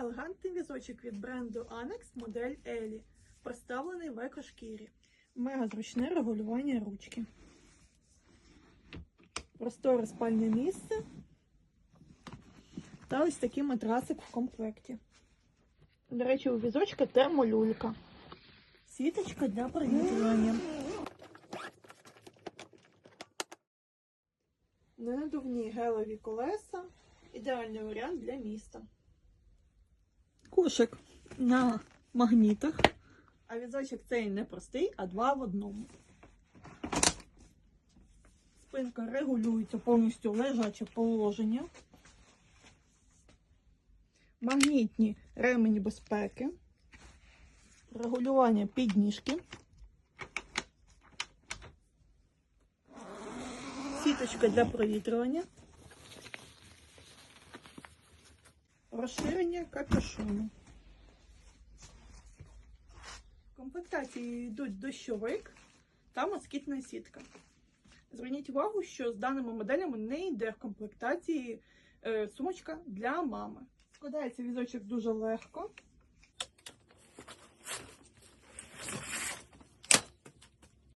Елегантний візочок від бренду Annex модель Елі, представлений в екошкірі. Мега зручне регулювання ручки. Просторе спальне місце. Та ось такий матрасик в комплекті. До речі, у візочка термолюлька. Сіточка для провітрювання. Ненадувні гелеві колеса. Ідеальний варіант для міста. Кошик на магнітах. А візочок цей не простий, а два в одному. Спинка регулюється повністю лежаче положення. Магнітні ремені безпеки. Регулювання підніжки. Сіточка для провітрювання. Розширення капюшону. В комплектації йдуть дощовик та москітна сітка. Зверніть увагу, що з даними моделями не йде в комплектації е, сумочка для мами. Складається візочок дуже легко.